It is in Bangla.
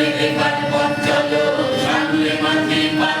সামনে এবার পথ চলো সামনে মাঝে পাত